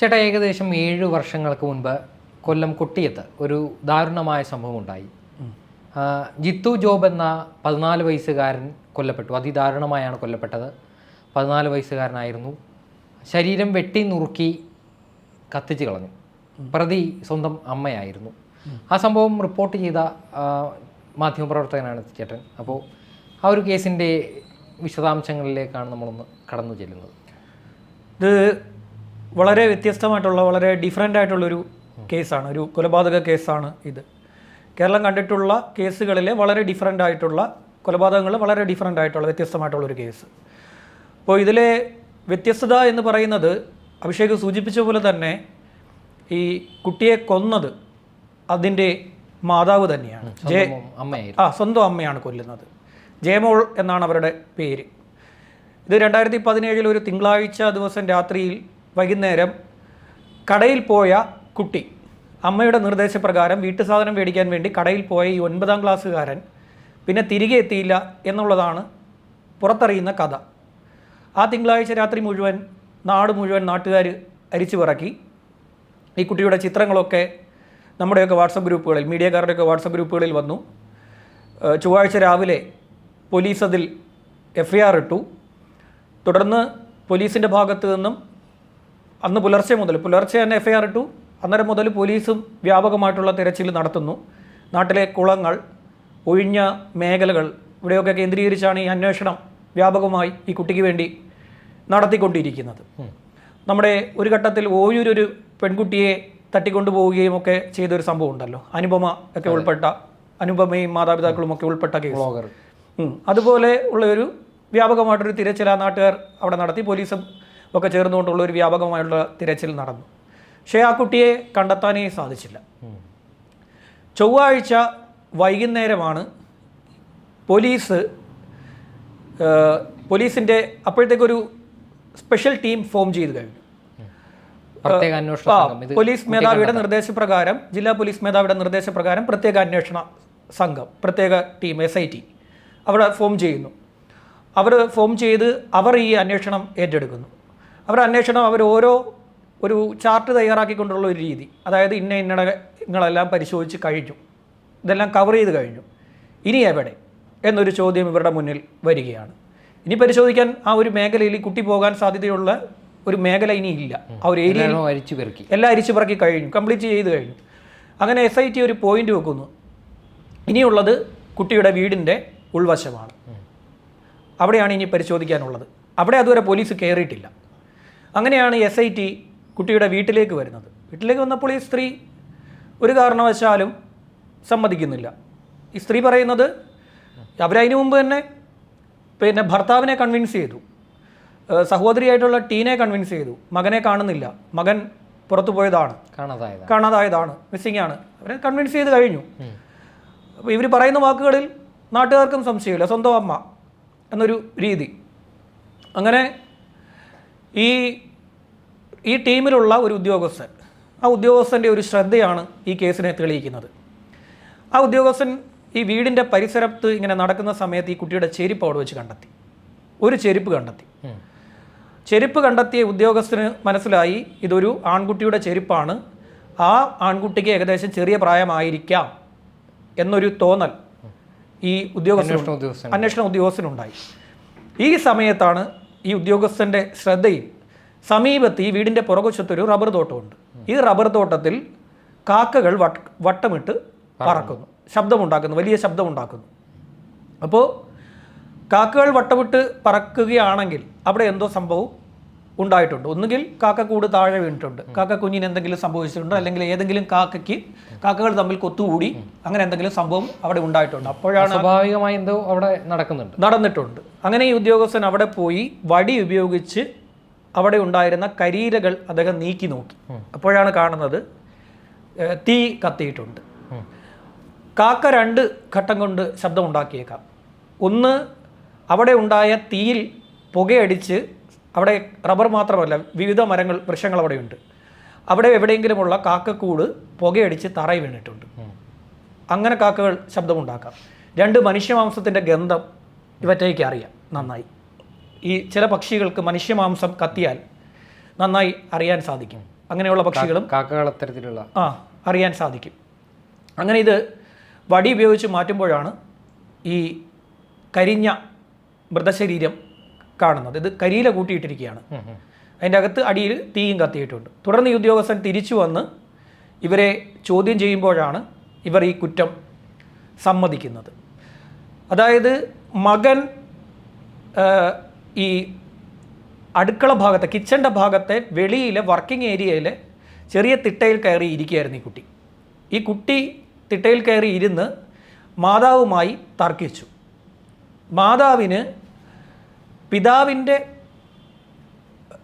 ചേട്ടാ ഏകദേശം ഏഴ് വർഷങ്ങൾക്ക് മുൻപ് കൊല്ലം കൊട്ടിയത്ത് ഒരു ദാരുണമായ സംഭവം ഉണ്ടായി. ജിത്തു ജോബ് എന്ന പതിനാല് വയസ്സുകാരൻ കൊല്ലപ്പെട്ടു. അതിദാരുണമായാണ് കൊല്ലപ്പെട്ടത്. പതിനാല് വയസ്സുകാരനായിരുന്നു. ശരീരം വെട്ടി നുറുക്കി കത്തിച്ച് കളഞ്ഞു. പ്രതി സ്വന്തം അമ്മയായിരുന്നു. ആ സംഭവം റിപ്പോർട്ട് ചെയ്ത മാധ്യമപ്രവർത്തകനാണ് ചേട്ടൻ. അപ്പോൾ ആ ഒരു കേസിന്റെ വിശദാംശങ്ങളിലേക്കാണ് നമ്മളൊന്ന് കടന്നു ചെല്ലുന്നത്. ഇത് വളരെ വ്യത്യസ്തമായിട്ടുള്ള വളരെ ഡിഫറെന്റ് ആയിട്ടുള്ളൊരു കേസാണ് ഒരു കൊലപാതക കേസാണ് ഇത്. കേരളം കണ്ടിട്ടുള്ള കേസുകളിലെ വളരെ ഡിഫറെന്റ് ആയിട്ടുള്ള കൊലപാതകങ്ങൾ വളരെ ഡിഫറെന്റ് ആയിട്ടുള്ള വ്യത്യസ്തമായിട്ടുള്ളൊരു കേസ്. അപ്പോൾ ഇതിലെ വ്യത്യസ്തത എന്ന് പറയുന്നത് അഭിഷേക് സൂചിപ്പിച്ച പോലെ തന്നെ ഈ കുട്ടിയെ കൊന്നത് അതിന്റെ മാതാവ് തന്നെയാണ്. ജയ ആ സ്വന്തം അമ്മയാണ് കൊല്ലുന്നത്. ജയമോൾ എന്നാണ് അവരുടെ പേര്. ഇത് രണ്ടായിരത്തി പതിനേഴിൽ ഒരു തിങ്കളാഴ്ച ദിവസം രാത്രിയിൽ വൈകുന്നേരം കടയിൽ പോയ കുട്ടി. അമ്മയുടെ നിർദ്ദേശപ്രകാരം വീട്ടു സാധനം മേടിക്കാൻ വേണ്ടി കടയിൽ പോയ ഈ ഒൻപതാം ക്ലാസ്സുകാരൻ പിന്നെ തിരികെ എത്തിയില്ല എന്നുള്ളതാണ് പുറത്തറിയുന്ന കഥ. ആ തിങ്കളാഴ്ച രാത്രി മുഴുവൻ നാട് മുഴുവൻ നാട്ടുകാർ അരിച്ചു പിറക്കി. ഈ കുട്ടിയുടെ ചിത്രങ്ങളൊക്കെ നമ്മുടെയൊക്കെ വാട്സപ്പ് ഗ്രൂപ്പുകളിൽ മീഡിയക്കാരുടെയൊക്കെ വാട്സപ്പ് ഗ്രൂപ്പുകളിൽ വന്നു. ചൊവ്വാഴ്ച രാവിലെ പോലീസ് അതിൽ എഫ് ഐ ആർ ഇട്ടു. തുടർന്ന് പോലീസിന്റെ ഭാഗത്തു നിന്നും അന്ന് പുലർച്ചെ മുതൽ പുലർച്ചെ തന്നെ എഫ്ഐആർ ഇട്ടു. അന്നേരം മുതൽ പോലീസും വ്യാപകമായിട്ടുള്ള തിരച്ചിൽ നടത്തുന്നു. നാട്ടിലെ കുളങ്ങൾ ഒഴിഞ്ഞ മേഖലകൾ ഇവിടെയൊക്കെ കേന്ദ്രീകരിച്ചാണ് ഈ അന്വേഷണം വ്യാപകമായി ഈ കുട്ടിക്ക് വേണ്ടി നടത്തിക്കൊണ്ടിരിക്കുന്നത്. നമ്മുടെ ഒരു ഘട്ടത്തിൽ ഓയൂരൊരു പെൺകുട്ടിയെ തട്ടിക്കൊണ്ടുപോവുകയും ഒക്കെ ചെയ്തൊരു സംഭവം ഉണ്ടല്ലോ. അനുപമ ഒക്കെ ഉൾപ്പെട്ട അനുപമയും മാതാപിതാക്കളും ഒക്കെ ഉൾപ്പെട്ട കേസ്. അതുപോലെ ഉള്ള ഒരു വ്യാപകമായിട്ടൊരു തിരച്ചിൽ ആ നാട്ടുകാർ അവിടെ നടത്തി. പോലീസും ഒക്കെ ചേർന്നുകൊണ്ടുള്ള ഒരു വ്യാപകമായുള്ള തിരച്ചിൽ നടന്നു. പക്ഷേ ആ കുട്ടിയെ കണ്ടെത്താനേ സാധിച്ചില്ല. ചൊവ്വാഴ്ച വൈകുന്നേരമാണ് പോലീസ് പോലീസിന്റെ അപ്പോഴത്തേക്കൊരു സ്പെഷ്യൽ ടീം ഫോം ചെയ്ത് കഴിഞ്ഞു. പോലീസ് മേധാവിയുടെ നിർദ്ദേശപ്രകാരം ജില്ലാ പോലീസ് മേധാവിയുടെ നിർദ്ദേശപ്രകാരം പ്രത്യേക അന്വേഷണ സംഘം പ്രത്യേക ടീം എസ് ഐ ടി അവിടെ ഫോം ചെയ്യുന്നു. അവർ ഫോം ചെയ്ത് അവർ ഈ അന്വേഷണം ഏറ്റെടുക്കുന്നു. അവർ അന്വേഷണം അവർ ഓരോ ഒരു ചാർട്ട് തയ്യാറാക്കിക്കൊണ്ടുള്ള ഒരു രീതി. അതായത് ഇന്ന ഇന്നടങ്ങളെല്ലാം പരിശോധിച്ച് കഴിഞ്ഞു. ഇതെല്ലാം കവർ ചെയ്ത് കഴിഞ്ഞു. ഇനി എവിടെ? എന്നൊരു ചോദ്യം ഇവരുടെ മുന്നിൽ വരികയാണ്. ഇനി പരിശോധിക്കാൻ ആ ഒരു മേഖലയിൽ കുട്ടി പോകാൻ സാധ്യതയുള്ള ഒരു മേഖല ഇനി ഇല്ല. ആ ഒരു ഏരിയ അരിച്ചു പെറുക്കി. എല്ലാം അരിച്ചു പറക്കി കഴിഞ്ഞു. കംപ്ലീറ്റ് ചെയ്ത് കഴിഞ്ഞു. അങ്ങനെ എസ് ഐ ടി ഒരു പോയിന്റ് വെക്കുന്നു. ഇനിയുള്ളത് കുട്ടിയുടെ വീടിന്റെ ഉൾവശമാണ്. അവിടെയാണ് ഇനി പരിശോധിക്കാനുള്ളത്. അവിടെ അതുവരെ പോലീസ് കയറിയിട്ടില്ല. അങ്ങനെയാണ് എസ് ഐ ടി കുട്ടിയുടെ വീട്ടിലേക്ക് വരുന്നത്. വീട്ടിലേക്ക് വന്നപ്പോൾ ഈ സ്ത്രീ ഒരു കാരണവശാലും സമ്മതിക്കുന്നില്ല. ഈ സ്ത്രീ പറയുന്നത് അവരതിനു മുമ്പ് തന്നെ പിന്നെ ഭർത്താവിനെ കൺവിൻസ് ചെയ്തു. സഹോദരിയായിട്ടുള്ള ടീനെ കൺവിൻസ് ചെയ്തു. മകനെ കാണുന്നില്ല. മകൻ പുറത്തു പോയതാണ്. കാണാതായതാണ്. മിസ്സിംഗ് ആണ്. അവരെ കൺവിൻസ് ചെയ്ത് കഴിഞ്ഞു. അപ്പോൾ ഇവർ പറയുന്ന വാക്കുകളിൽ നാട്ടുകാർക്കും സംശയമില്ല. സ്വന്തം അമ്മ എന്നൊരു രീതി. അങ്ങനെ ഈ ഈ ടീമിലുള്ള ഒരു ഉദ്യോഗസ്ഥൻ ആ ഉദ്യോഗസ്ഥന്റെ ഒരു ശ്രദ്ധയാണ് ഈ കേസിനെ തെളിയിക്കുന്നത്. ആ ഉദ്യോഗസ്ഥൻ ഈ വീടിന്റെ പരിസരത്ത് ഇങ്ങനെ നടക്കുന്ന സമയത്ത് ഈ കുട്ടിയുടെ ചെരുപ്പ് അവിടെ വെച്ച് കണ്ടെത്തി. ഒരു ചെരുപ്പ് കണ്ടെത്തി. ചെരുപ്പ് കണ്ടെത്തിയ ഉദ്യോഗസ്ഥന് മനസ്സിലായി ഇതൊരു ആൺകുട്ടിയുടെ ചെരുപ്പാണ്. ആ ആൺകുട്ടിക്ക് ഏകദേശം ചെറിയ പ്രായമായിരിക്കാം എന്നൊരു തോന്നൽ ഈ ഉദ്യോഗസ്ഥ അന്വേഷണ ഉദ്യോഗസ്ഥനുണ്ടായി. ഈ സമയത്താണ് ഈ ഉദ്യോഗസ്ഥന്റെ ശ്രദ്ധയിൽ സമീപത്ത് ഈ വീടിന്റെ പുറകുവശത്തൊരു റബ്ബർ തോട്ടമുണ്ട്. ഈ റബ്ബർ തോട്ടത്തിൽ കാക്കകൾ വട്ട് വട്ടമിട്ട് പറക്കുന്നു. ശബ്ദമുണ്ടാക്കുന്നു വലിയ ശബ്ദമുണ്ടാക്കുന്നു. അപ്പോൾ കാക്കകൾ വട്ടമിട്ട് പറക്കുകയാണെങ്കിൽ അവിടെ എന്തോ സംഭവം? ഉണ്ടായിട്ടുണ്ട്. ഒന്നുകിൽ കൂട് താഴെ വീണിട്ടുണ്ട്. കാക്ക കുഞ്ഞിന് എന്തെങ്കിലും സംഭവിച്ചിട്ടുണ്ട്? അല്ലെങ്കിൽ ഏതെങ്കിലും കാക്കയ്ക്ക് കാക്കകൾ തമ്മിൽ കൊത്തുകൂടി അങ്ങനെ എന്തെങ്കിലും സംഭവം അവിടെ ഉണ്ടായിട്ടുണ്ട്. അപ്പോഴാണ് സ്വാഭാവികമായി എന്തോ അവിടെ നടക്കുന്നുണ്ട്. നടന്നിട്ടുണ്ട്. അങ്ങനെ ഈ ഉദ്യോഗസ്ഥൻ അവിടെ പോയി വടി ഉപയോഗിച്ച് അവിടെ ഉണ്ടായിരുന്ന കരീരകൾ അദ്ദേഹം നീക്കി നോക്കി. അപ്പോഴാണ് കാണുന്നത് തീ കത്തിയിട്ടുണ്ട്. കാക്ക രണ്ട് ഘട്ടം കൊണ്ട് ശബ്ദമുണ്ടാക്കിയേക്കാം ഒന്ന് അവിടെ ഉണ്ടായ തീയിൽ പുകയടിച്ച് അവിടെ റബ്ബർ മാത്രമല്ല വിവിധ മരങ്ങൾ വൃക്ഷങ്ങൾ അവിടെയുണ്ട്. അവിടെ എവിടെയെങ്കിലുമുള്ള കാക്കക്കൂട് പുകയടിച്ച് തറയി വീണിട്ടുണ്ട്. അങ്ങനെ കാക്കകൾ ശബ്ദമുണ്ടാക്കാം. രണ്ട് മനുഷ്യമാംസത്തിന്റെ ഗന്ധം ഇവറ്റയ്ക്ക് അറിയാം നന്നായി. ഈ ചില പക്ഷികൾക്ക് മനുഷ്യമാംസം കത്തിയാൽ നന്നായി അറിയാൻ സാധിക്കും. അങ്ങനെയുള്ള പക്ഷികളും കാക്കകൾ അത്തരത്തിലുള്ള ആ അറിയാൻ സാധിക്കും. അങ്ങനെ ഇത് വടി ഉപയോഗിച്ച് മാറ്റുമ്പോഴാണ് ഈ കരിഞ്ഞ മൃതശരീരം കാണുന്നത്. ഇത് കരിയില കൂട്ടിയിട്ടിരിക്കുകയാണ്. അതിന്റെ അകത്ത് അടിയിൽ തീയും കത്തിയിട്ടുണ്ട്. തുടർന്ന് ഈ ഉദ്യോഗസ്ഥൻ തിരിച്ചു വന്ന് ഇവരെ ചോദ്യം ചെയ്യുമ്പോഴാണ് ഇവർ ഈ കുറ്റം സമ്മതിക്കുന്നത്. അതായത് മകൻ ഈ അടുക്കള ഭാഗത്തെ കിച്ചന്റെ ഭാഗത്തെ വെളിയിലെ വർക്കിംഗ് ഏരിയയിലെ ചെറിയ തിട്ടയിൽ കയറി ഇരിക്കുകയായിരുന്നു ഈ കുട്ടി. ഈ കുട്ടി തിട്ടയിൽ കയറി ഇരുന്ന് മാതാവുമായി തർക്കിച്ചു. മാതാവിന് പിതാവിന്റെ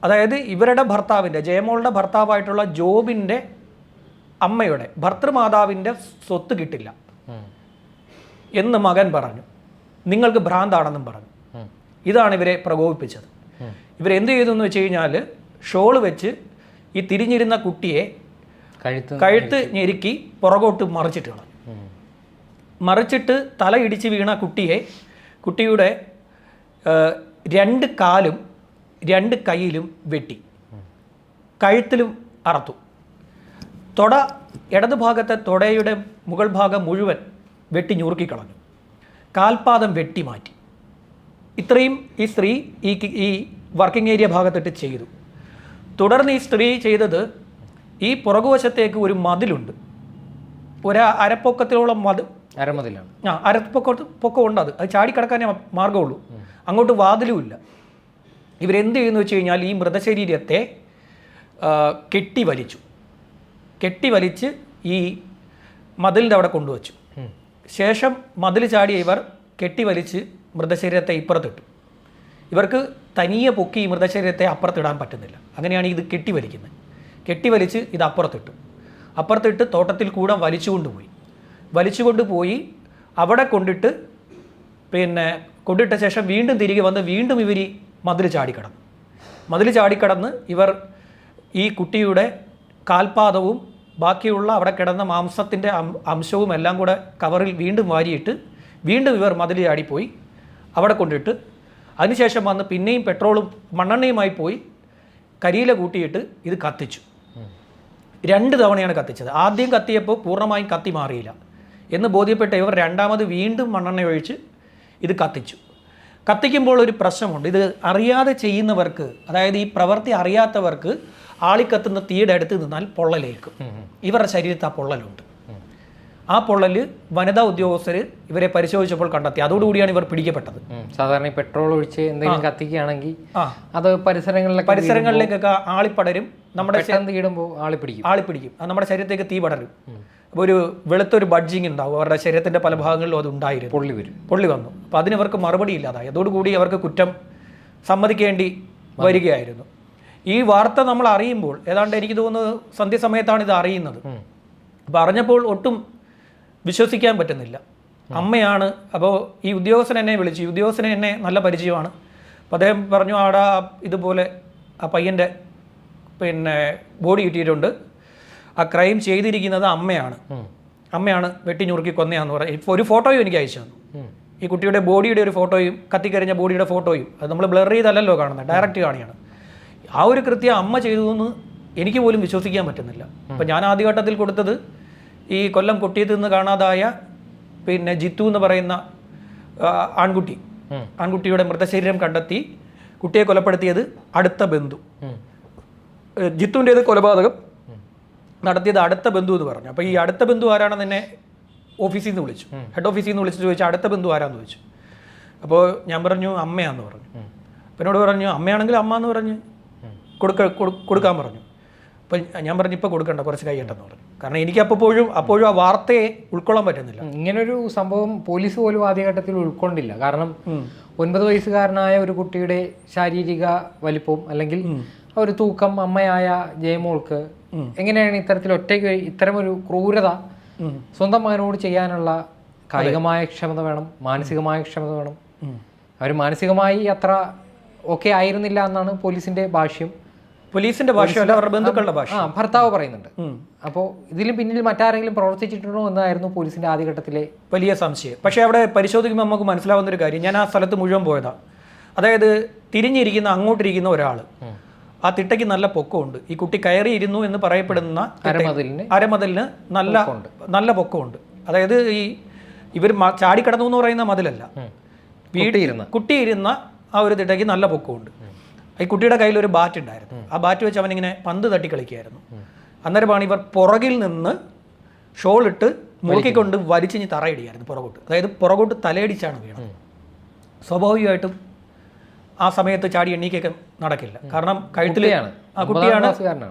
അതായത് ഇവരുടെ ഭർത്താവിന്റെ ജയമോളുടെ ഭർത്താവായിട്ടുള്ള ജോബിന്റെ അമ്മയുടെ ഭർത്തൃമാതാവിന്റെ സ്വത്ത് കിട്ടില്ല. എന്ന് മകൻ പറഞ്ഞു. നിങ്ങൾക്ക് ഭ്രാന്താണെന്നും പറഞ്ഞു. ഇതാണ് ഇവരെ പ്രകോപിപ്പിച്ചത്. ഇവരെന്ത് ചെയ്തു എന്ന് വെച്ച് കഴിഞ്ഞാൽ ഷോൾ വെച്ച് ഈ തിരിഞ്ഞിരുന്ന കുട്ടിയെ കഴുത്ത് കഴുത്ത് ഞെരുക്കി. പുറകോട്ട് മറിച്ചിട്ട് കളഞ്ഞു. മറിച്ചിട്ട് തല ഇടിച്ച് വീണ കുട്ടിയെ കുട്ടിയുടെ രണ്ട് കാലും രണ്ട് കൈയിലും വെട്ടി. കഴുത്തിലും അറത്തു. തൊട ഇടതുഭാഗത്തെ തൊടയുടെ മുകൾ ഭാഗം മുഴുവൻ വെട്ടി ഞുറുക്കിക്കളഞ്ഞു. കാൽപാദം വെട്ടി മാറ്റി. ഇത്രയും ഈ സ്ത്രീ ഈ ഈ വർക്കിംഗ് ഏരിയ ഭാഗത്തിട്ട് ചെയ്തു. തുടർന്ന് ഈ സ്ത്രീ ചെയ്തത് ഈ പുറകുവശത്തേക്ക് ഒരു മതിലുണ്ട്. ഒരു അരപ്പൊക്കത്തിലോളം മതിൽ അരമതിലാണ്. ആ അരപ്പൊക്കത്ത് പൊക്കമുണ്ട് അത് അത് ചാടിക്കിടക്കാനേ മാർഗമുള്ളൂ അങ്ങോട്ട് വാതിലുമില്ല. ഇവരെന്ത് ചെയ്യുന്നു വെച്ച് കഴിഞ്ഞാൽ ഈ മൃതശരീരത്തെ ആ, കെട്ടി വലിച്ചു കെട്ടി വലിച്ച് ഈ മതിലിന്റെ അവിടെ കൊണ്ടുവച്ചു. ശേഷം മതിൽ ചാടിയ ഇവർ കെട്ടി വലിച്ച് മൃതശരീരത്തെ ഇപ്പുറത്തിട്ടു. ഇവർക്ക് തനിയെ പൊക്കി ഈ മൃതശരീരത്തെ അപ്പുറത്തിടാൻ പറ്റുന്നില്ല. അങ്ങനെയാണ് ഇത് കെട്ടി വലിക്കുന്നത് കെട്ടി വലിച്ച് ഇത് അപ്പുറത്തിട്ടു. അപ്പുറത്തിട്ട് തോട്ടത്തിൽ കൂടെ വലിച്ചുകൊണ്ടുപോയി. വലിച്ചുകൊണ്ടുപോയി അവിടെ കൊണ്ടിട്ട് പിന്നെ കൊണ്ടിട്ട ശേഷം വീണ്ടും തിരികെ വന്ന് വീണ്ടും ഇവർ ഈ മതിൽ ചാടിക്കടന്നു. മതിൽ ചാടിക്കടന്ന് ഇവർ ഈ കുട്ടിയുടെ കാൽപാദവും ബാക്കിയുള്ള അവിടെ കിടന്ന മാംസത്തിന്റെ അംശവും എല്ലാം കൂടെ കവറിൽ വീണ്ടും വാരിയിട്ട് വീണ്ടും ഇവർ മതിൽ ചാടിപ്പോയി. അവിടെ കൊണ്ടിട്ട് അതിനുശേഷം വന്ന് പിന്നെയും പെട്രോളും മണ്ണെണ്ണയുമായി പോയി കരിയില കൂട്ടിയിട്ട് ഇത് കത്തിച്ചു. രണ്ട് തവണയാണ് കത്തിച്ചത്. ആദ്യം കത്തിയപ്പോൾ പൂർണമായും കത്തി മാറിയില്ല. എന്ന് ബോധ്യപ്പെട്ട ഇവർ രണ്ടാമത് വീണ്ടും മണ്ണെണ്ണ ഒഴിച്ച് ഇത് കത്തിച്ചു. കത്തിക്കുമ്പോൾ ഒരു പ്രശ്നമുണ്ട്. ഇത് അറിയാതെ ചെയ്യുന്നവർക്ക് അതായത് ഈ പ്രവൃത്തി അറിയാത്തവർക്ക് ആളിക്കത്തുന്ന തീയുടെ അടുത്ത് നിന്നാൽ പൊള്ളലേൽക്കും. ഇവരുടെ ശരീരത്ത് ആ പൊള്ളലുണ്ട്. ആ പൊള്ളൽ വനിതാ ഉദ്യോഗസ്ഥർ ഇവരെ പരിശോധിച്ചപ്പോൾ കണ്ടെത്തി. അതോടുകൂടിയാണ് ഇവർ പിടിക്കപ്പെട്ടത്. സാധാരണ പെട്രോൾ ഒഴിച്ച് എന്തെങ്കിലും കത്തിക്കുകയാണെങ്കിൽ അത് പരിസരങ്ങളിലൊക്കെ പരിസരങ്ങളിലേക്കൊക്കെ ആളിപ്പടരും. നമ്മുടെ ആളിപ്പിടിക്കും തീടുമ്പോൾ ആളിപ്പിടിക്കും അത് നമ്മുടെ ശരീരത്തേക്ക് തീ പടരും. ഒരു വെളുത്തൊരു ബഡ്ജിങ് ഉണ്ടാവും. അവരുടെ ശരീരത്തിന്റെ പല ഭാഗങ്ങളിലും അത് ഉണ്ടായിരുന്നു. പൊള്ളി വരും. പൊള്ളി വന്നു. അപ്പോൾ അതിനവർക്ക് മറുപടി ഇല്ലാതായി. അതോടുകൂടി അവർക്ക് കുറ്റം സമ്മതിക്കേണ്ടി വരികയായിരുന്നു. ഈ വാർത്ത നമ്മൾ അറിയുമ്പോൾ ഏതാണ്ട് എനിക്ക് തോന്നുന്നത് സന്ധ്യസമയത്താണ് ഇത് അറിയുന്നത്. അപ്പോൾ അറിഞ്ഞപ്പോൾ ഒട്ടും വിശ്വസിക്കാൻ പറ്റുന്നില്ല. അമ്മയാണ് അപ്പോൾ ഈ ഉദ്യോഗസ്ഥൻ എന്നെ വിളിച്ചു. ഈ ഉദ്യോഗസ്ഥന് എന്നെ നല്ല പരിചയമാണ്. അപ്പോൾ അദ്ദേഹം പറഞ്ഞു ആടാ ഇതുപോലെ ആ പയ്യന്റെ പിന്നെ ബോഡി കിട്ടിയിട്ടുണ്ട്. ആ ക്രൈം ചെയ്തിരിക്കുന്നത് അമ്മയാണ്. അമ്മയാണ് വെട്ടി ഞുറുക്കി കൊന്നയാന്ന് പറയുന്നത് ഇപ്പോൾ ഒരു ഫോട്ടോയും എനിക്ക് അയച്ചു തന്നു. ഈ കുട്ടിയുടെ ബോഡിയുടെ ഒരു ഫോട്ടോയും കത്തിക്കരിഞ്ഞ ബോഡിയുടെ ഫോട്ടോയും അത് നമ്മൾ ബ്ലർ ചെയ്തല്ലല്ലോ കാണുന്നത് ഡയറക്റ്റ് കാണിയാണ്. ആ ഒരു കൃത്യം അമ്മ ചെയ്തു എന്ന് എനിക്ക് പോലും വിശ്വസിക്കാൻ പറ്റുന്നില്ല. അപ്പം ഞാൻ ആദ്യഘട്ടത്തിൽ കൊടുത്തത് ഈ കൊല്ലം കൊട്ടിയത്ത് നിന്ന് കാണാതായ പിന്നെ ജിത്തു എന്ന് പറയുന്ന ആൺകുട്ടി. ആൺകുട്ടിയുടെ മൃതശരീരം കണ്ടെത്തി കുട്ടിയെ കൊലപ്പെടുത്തിയത് അടുത്ത ബന്ധു. ജിത്തുവിന്റെ ജിത്തുവിന്റേത് കൊലപാതകം നടത്തിയത് അടുത്ത ബന്ധു എന്ന് പറഞ്ഞു. അപ്പോൾ ഈ അടുത്ത ബന്ധു ആരാണെന്ന് എന്നെ ഓഫീസിൽ നിന്ന് വിളിച്ചു. ഹെഡ് ഓഫീസിൽ നിന്ന് വിളിച്ചിട്ട് ചോദിച്ചു അടുത്ത ബന്ധു ആരാന്ന്? ചോദിച്ചു. അപ്പോൾ ഞാൻ പറഞ്ഞു അമ്മയാന്ന് പറഞ്ഞു. അപ്പം എന്നോട് പറഞ്ഞു അമ്മയാണെങ്കിൽ അമ്മ എന്ന് പറഞ്ഞ് കൊടുക്ക കൊടുക്കാൻ പറഞ്ഞു. അപ്പം ഞാൻ പറഞ്ഞു ഇപ്പോൾ കൊടുക്കണ്ട കുറച്ച് കഴിയണ്ടെന്ന് പറഞ്ഞു. കാരണം എനിക്ക് അപ്പോഴും അപ്പോഴും ആ വാർത്തയെ ഉൾക്കൊള്ളാൻ പറ്റുന്നില്ല. ഇങ്ങനൊരു സംഭവം പോലീസ് പോലും ആദ്യഘട്ടത്തിൽ ഉൾക്കൊണ്ടില്ല. കാരണം ഒൻപത് വയസ്സുകാരനായ ഒരു കുട്ടിയുടെ ശാരീരിക വലിപ്പവും അല്ലെങ്കിൽ ഒരു തൂക്കം അമ്മയായ ജയമോൾക്ക്. എങ്ങനെയാണ് ഇത്തരത്തിൽ ഒറ്റയ്ക്ക് ഇത്തരമൊരു ക്രൂരത. സ്വന്തം മകനോട് ചെയ്യാനുള്ള കായികമായ ക്ഷമത വേണം മാനസികമായ ക്ഷമത വേണം. അവർ മാനസികമായി അത്ര ഓക്കെ ആയിരുന്നില്ല എന്നാണ് പോലീസിന്റെ ഭാഷ്യം. പോലീസിന്റെ ഭാഷയല്ല അവരുടെ ബന്ധുക്കളുടെ ഭാഷ ആ ഭർത്താവ് പറയുന്നുണ്ട്. അപ്പോൾ ഇതിലും പിന്നിൽ മറ്റാരെങ്കിലും പ്രവർത്തിച്ചിട്ടുണ്ടോ എന്നായിരുന്നു പോലീസിന്റെ ആദ്യഘട്ടത്തിലെ വലിയ സംശയം. പക്ഷേ അവിടെ പരിശോധിക്കുമ്പോൾ നമുക്ക് മനസ്സിലാവുന്ന ഒരു കാര്യം ഞാൻ ആ സ്ഥലത്ത് മുഴുവൻ പോയതാണ് അതായത് തിരിഞ്ഞിരിക്കുന്ന അങ്ങോട്ടിരിക്കുന്ന ഒരാൾ ആ തിട്ടയ്ക്ക് നല്ല പൊക്കമുണ്ട്. ഈ കുട്ടി കയറിയിരുന്നു എന്ന് പറയപ്പെടുന്ന അരമതിലിന് നല്ല നല്ല പൊക്കമുണ്ട്. അതായത് ഈ ഇവർ ചാടിക്കടന്നു എന്ന് പറയുന്ന മതിലല്ല. കുട്ടി കുട്ടിയിരുന്ന. ആ ഒരു തിട്ടയ്ക്ക് നല്ല പൊക്കമുണ്ട്. ഈ കുട്ടിയുടെ കയ്യിൽ ഒരു ബാറ്റ് ഉണ്ടായിരുന്നു. ആ ബാറ്റ് വെച്ച് അവനിങ്ങനെ പന്ത് തട്ടി കളിക്കുകയായിരുന്നു അന്നേരമാണ് ഇവർ പുറകിൽ നിന്ന് ഷോൾ ഇട്ട് മുറുക്കിക്കൊണ്ട് വലിച്ചിഞ്ഞ് തറയിടിയായിരുന്നു പുറകോട്ട്. അതായത് പുറകോട്ട് തലയടിച്ചാണ് വീണത്. സ്വാഭാവികമായിട്ടും ആ സമയത്ത് ചാടി എണ്ണീക്കൊക്കെ നടക്കില്ല. കാരണം കഴുത്തിലാണ് ആ കുട്ടിയാണ്.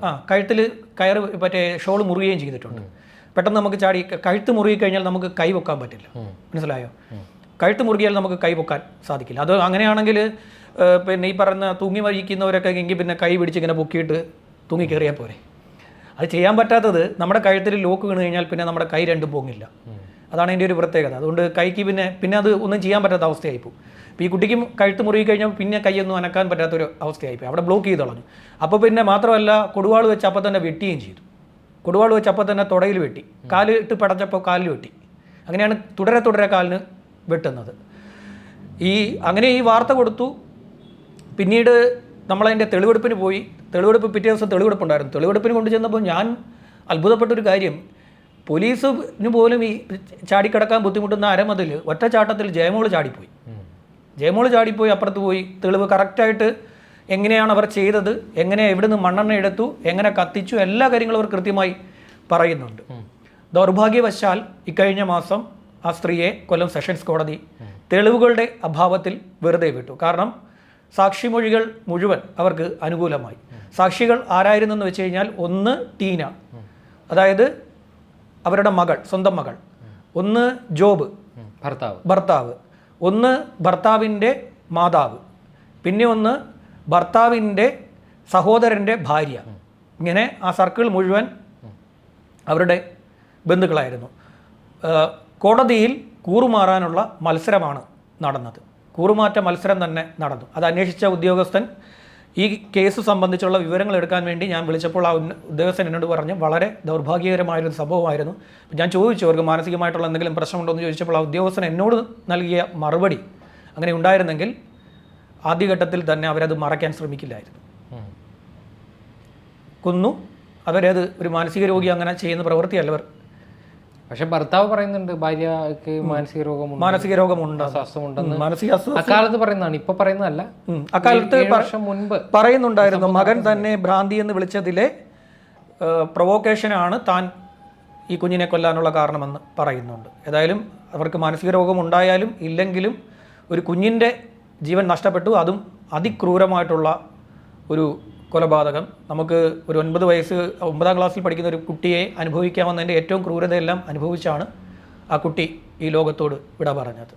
ആ കഴുത്തിൽ കയറ് മറ്റേ ഷോൾ മുറുകയും ചെയ്തിട്ടുണ്ട്. പെട്ടെന്ന് നമുക്ക് ചാടി കഴുത്ത് മുറുകി കഴിഞ്ഞാൽ നമുക്ക് കൈ വെക്കാൻ പറ്റില്ല. മനസ്സിലായോ? കഴുത്ത് മുറുകിയാൽ നമുക്ക് കൈ പൊക്കാൻ സാധിക്കില്ല. അത് അങ്ങനെയാണെങ്കിൽ പിന്നെ ഈ പറയുന്ന തൂങ്ങി വഴിക്കുന്നവരൊക്കെ എങ്കിൽ പിന്നെ കൈ പിടിച്ച് ഇങ്ങനെ പൊക്കിയിട്ട് തൂങ്ങി കയറിയാൽ പോരെ. അത് ചെയ്യാൻ പറ്റാത്തത് നമ്മുടെ കഴുത്തിൽ ലോക്ക് വീണ് കഴിഞ്ഞാൽ പിന്നെ നമ്മുടെ കൈ രണ്ടും പോങ്ങില്ല. അതാണ് എന്റെ ഒരു പ്രത്യേകത. അതുകൊണ്ട് കൈക്ക് പിന്നെ പിന്നെ അത് ഒന്നും ചെയ്യാൻ പറ്റാത്ത അവസ്ഥയായിപ്പോൾ ഇപ്പോൾ ഈ കുട്ടിക്കും കഴുത്ത് മുറുകി കഴിഞ്ഞാൽ പിന്നെ കൈയൊന്നും അനക്കാൻ പറ്റാത്തൊരു അവസ്ഥയായിപ്പോൾ അവിടെ ബ്ലോക്ക് ചെയ്ത് അപ്പോൾ പിന്നെ മാത്രമല്ല കൊടുവാൾ വെച്ച് അപ്പം തന്നെ വെട്ടുകയും ചെയ്തു. കൊടുവാൾ വെച്ച് അപ്പം തന്നെ തുടയിൽ വെട്ടി. കാൽ ഇട്ട് പടച്ചപ്പോൾ കാലിൽ വെട്ടി. അങ്ങനെയാണ് തുടരെ തുടരെ കാലിന് വെട്ടുന്നത്. ഈ അങ്ങനെ ഈ വാർത്ത കൊടുത്തു. പിന്നീട് നമ്മളതിന്റെ തെളിവെടുപ്പിന് പോയി. തെളിവെടുപ്പ് പിറ്റേ ദിവസം തെളിവെടുപ്പുണ്ടായിരുന്നു. തെളിവെടുപ്പിന് കൊണ്ടുചെന്നപ്പോൾ ഞാൻ അത്ഭുതപ്പെട്ടൊരു കാര്യം. പോലീസിന് പോലും ഈ ചാടിക്കിടക്കാൻ ബുദ്ധിമുട്ടുന്ന അരമതിൽ ഒറ്റച്ചാട്ടത്തിൽ ജയമോൾ ചാടിപ്പോയി. ജയമോൾ ചാടിപ്പോയി അപ്പുറത്ത് പോയി. തെളിവ് കറക്റ്റായിട്ട് എങ്ങനെയാണ് അവർ ചെയ്തത് എങ്ങനെ എവിടെ നിന്ന് മണ്ണെണ്ണ എടുത്തു എങ്ങനെ കത്തിച്ചു എല്ലാ കാര്യങ്ങളും അവർ കൃത്യമായി പറയുന്നുണ്ട്. ദൗർഭാഗ്യവശാൽ ഇക്കഴിഞ്ഞ മാസം ആ സ്ത്രീയെ കൊല്ലം സെഷൻസ് കോടതി തെളിവുകളുടെ അഭാവത്തിൽ വെറുതെ വിട്ടു. കാരണം സാക്ഷിമൊഴികൾ മുഴുവൻ അവർക്ക് അനുകൂലമായി. സാക്ഷികൾ ആരായിരുന്നെന്ന് വെച്ച് കഴിഞ്ഞാൽ ഒന്ന് ടീന. അതായത് അവരുടെ മകൾ സ്വന്തം മകൾ. ഒന്ന് ജോബ്. ഭർത്താവ്. ഭർത്താവ്. ഒന്ന് ഭർത്താവിന്റെ മാതാവ്. പിന്നെ ഒന്ന് ഭർത്താവിന്റെ സഹോദരന്റെ ഭാര്യ. ഇങ്ങനെ ആ സർക്കിൾ മുഴുവൻ അവരുടെ ബന്ധുക്കളായിരുന്നു. കോടതിയിൽ കൂറുമാറാനുള്ള മത്സരമാണ് നടന്നത്. കൂറുമാറ്റ മത്സരം തന്നെ നടന്നു. അത് അന്വേഷിച്ച ഉദ്യോഗസ്ഥൻ ഈ കേസ് സംബന്ധിച്ചുള്ള വിവരങ്ങൾ എടുക്കാൻ വേണ്ടി ഞാൻ വിളിച്ചപ്പോൾ ആ ഉദ്യോഗസ്ഥൻ എന്നോട് പറഞ്ഞു വളരെ ദൗർഭാഗ്യകരമായൊരു സംഭവമായിരുന്നു. ഞാൻ ചോദിച്ചു അവർക്ക് മാനസികമായിട്ടുള്ള എന്തെങ്കിലും പ്രശ്നമുണ്ടോ? എന്ന് ചോദിച്ചപ്പോൾ ആ ഉദ്യോഗസ്ഥൻ എന്നോട് നൽകിയ മറുപടി അങ്ങനെ ഉണ്ടായിരുന്നെങ്കിൽ ആദ്യഘട്ടത്തിൽ തന്നെ അവരത് മറയ്ക്കാൻ ശ്രമിക്കില്ലായിരുന്നു. കുന്നു കൊന്നു. അവരത് ഒരു മാനസിക രോഗി അങ്ങനെ ചെയ്യുന്ന പ്രവൃത്തിയല്ല അവർ. പക്ഷെ ഭർത്താവ് പറയുന്നുണ്ട് ഭാര്യക്ക് മാനസിക രോഗമുണ്ട്. മാനസിക രോഗമുണ്ട്. അസ്വസ്ഥമുണ്ടെന്ന് മാനസിക അക്കാലത്ത് പറയുന്നതാണ് ഇപ്പൊ പറയുന്നതല്ല. അക്കാലത്ത് വർഷം മുൻപ് പറയുന്നുണ്ടായിരുന്നു മകൻ തന്നെ ഭ്രാന്തി എന്ന് വിളിച്ചതിലെ പ്രൊവോക്കേഷനാണ് താൻ ഈ കുഞ്ഞിനെ കൊല്ലാനുള്ള കാരണമെന്ന് പറയുന്നുണ്ട്. ഏതായാലും അവർക്ക് മാനസിക രോഗം ഉണ്ടായാലും ഇല്ലെങ്കിലും ഒരു കുഞ്ഞിന്റെ ജീവൻ നഷ്ടപ്പെട്ടു. അതും അതിക്രൂരമായിട്ടുള്ള ഒരു കൊലപാതകം. നമുക്ക് ഒരു ഒൻപത് വയസ്സ് ഒമ്പതാം ക്ലാസ്സിൽ പഠിക്കുന്ന ഒരു കുട്ടിയെ അനുഭവിക്കാമെന്നതിന്റെ ഏറ്റവും ക്രൂരതയെല്ലാം അനുഭവിച്ചാണ് ആ കുട്ടി ഈ ലോകത്തോട് വിട പറഞ്ഞത്.